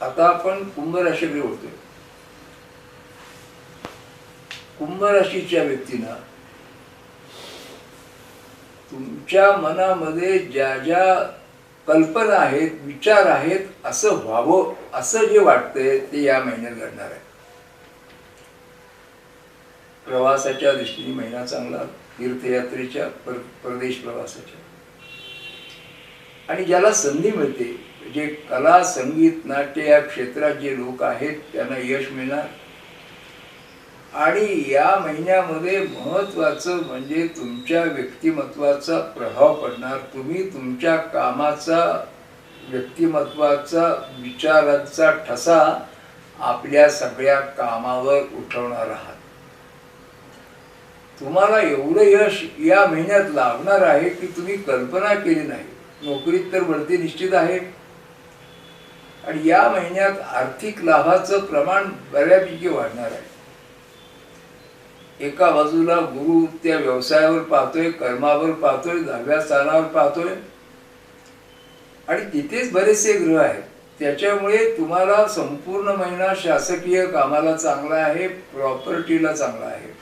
आता आपण कुंभ राशीकडे होतोय. कुंभ राशीच्या व्यक्तींना तुमच्या मनामध्ये ज्या ज्या कल्पना आहेत विचार आहेत असं व्हावं असं जे वाटतंय ते या महिन्यात घडणार आहे. प्रवासाच्या दृष्टीने महिना चांगला तीर्थयात्रेच्या पर परदेश प्रवासाच्या. आणि ज्याला संधी मिळते जे कला संगीत नाट्य या क्षेत्रात जे लोक आहेत त्यांना यश मिळणार. आणि या महिन्यामध्ये महत्वाचं म्हणजे तुमच्या व्यक्तिमत्वाचा प्रभाव पडणार. तुम्ही तुमच्या कामाचा व्यक्तिमत्वाचा विचारांचा ठसा आपल्या सगळ्या कामावर उठवणार आहात. तुम्हाला एवढं यश या महिन्यात लाभणार आहे की तुम्ही कल्पना केली नाही. नोकरीत तर बढती निश्चित आहे. आणि या महिन्यात आर्थिक लाभाचं प्रमाण बऱ्यापैकी वाढणार आहे. एका बाजूला गुरु त्या व्यवसायावर पाहतोय कर्मावर पाहतोय दहाव्या स्थानावर पाहतोय. आणि तिथेच बरेचसे ग्रह आहेत. त्याच्यामुळे तुम्हाला संपूर्ण महिना शासकीय कामाला चांगला आहे प्रॉपर्टीला चांगला आहे.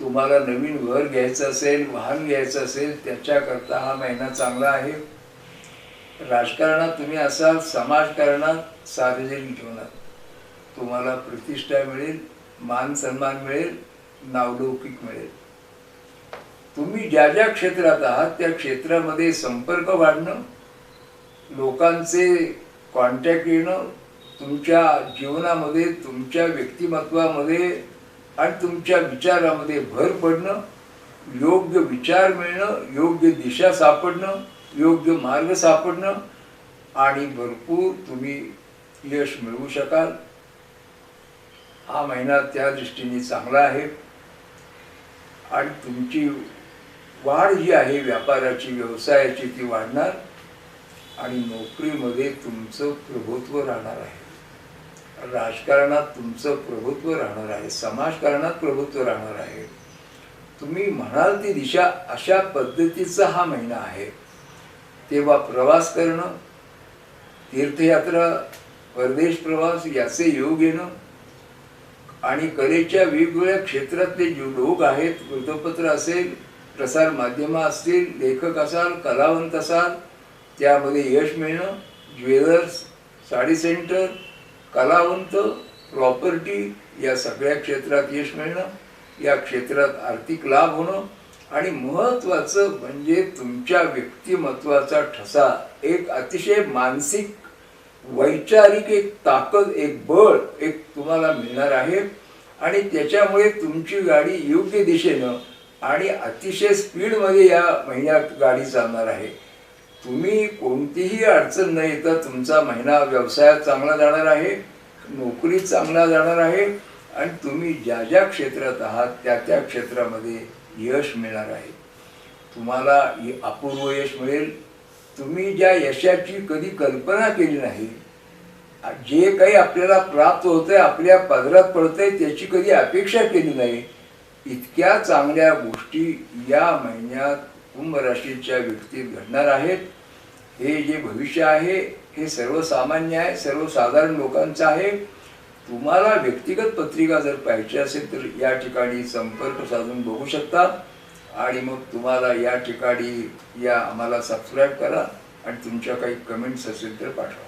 तुम्हाला नवीन घर घ्यायचं असेल वाहन घ्यायचं असेल त्याच्याकरता हा महिना चांगला आहे. राजकारणात तुम्ही असाल समाजकारणात सार्वजनिक जीवनात तुम्हाला प्रतिष्ठा मिळेल मान सन्मान मिळेल नावलौकिक मिळेल. तुम्ही ज्या ज्या क्षेत्रात आहात त्या क्षेत्रामध्ये संपर्क वाढणं लोकांचे कॉन्टॅक्ट येणं तुमच्या जीवनामध्ये तुमच्या व्यक्तिमत्वामध्ये आणि तुमच्या विचारामध्ये भर पडणं योग्य विचार मिळणं योग्य दिशा सापडणं योग्य मार्ग सापडणं आणि भरपूर तुम्ही यश मिळवू शकाल. हा महिना त्या दृष्टीने चांगला आहे. आणि तुमची वाढ जी आहे व्यापाराची व्यवसायाची ती वाढणार आणि नोकरीमध्ये तुमचं प्रभुत्व राहणार आहे. राजकारणात तुमचं प्रभुत्व राहणार आहे. समाजकारणात प्रभुत्व राहणार आहे. तुम्ही म्हणाल ती दिशा अशा पद्धतीचा हा महिना आहे. तेव्हा प्रवास करणं तीर्थयात्रा परदेश प्रवास याचे योग येणं आणि कलेच्या वेगवेगळ्या क्षेत्रातले जे लोक आहेत वृत्तपत्र असेल प्रसार माध्यमं असतील लेखक असाल कलावंत असाल त्यामध्ये यश मिळणं ज्वेलर्स साडी सेंटर कलावंत प्रॉपर्टी या सगळ्या क्षेत्रात यश मिळणं या क्षेत्रात आर्थिक लाभ होणं आणि महत्वाचं म्हणजे तुमच्या व्यक्तिमत्वाचा ठसा. एक अतिशय मानसिक वैचारिक एक ताकद एक बळ एक तुम्हाला मिळणार आहे. आणि त्याच्यामुळे तुमची गाडी योग्य दिशेनं आणि अतिशय स्पीडमध्ये या महिन्यात गाडी चालणार आहे. तुम्ही कोणतीही अडचण न येता तुमचा महिना व्यवसायात चांगला जाणार आहे नोकरीत चांगला जाणार आहे. आणि तुम्ही ज्या ज्या क्षेत्रात आहात त्या त्या क्षेत्रामध्ये यश मिळणार आहे. तुम्हाला य- अपूर्व यश मिळेल. तुम्ही ज्या यशाची कधी कल्पना केली नाही जे काही आपल्याला प्राप्त होतंय आपल्या पदरात पडतंय त्याची कधी अपेक्षा केली नाही इतक्या चांगल्या गोष्टी या महिन्यात कुंभ राशीच्या व्यक्तीत घडणार आहेत. हे जे भविष्य आहे हे सर्वसामान्य आहे सर्वसाधारण लोकांचं आहे. तुम्हाला व्यक्तिगत पत्रिका जर पाहिजे असेल तर या ठिकाणी संपर्क साधून बघू शकता. आणि मग तुम्हाला या ठिकाणी या आम्हाला सबस्क्राईब करा आणि तुमच्या काही कमेंट्स असेल तर पाठवा.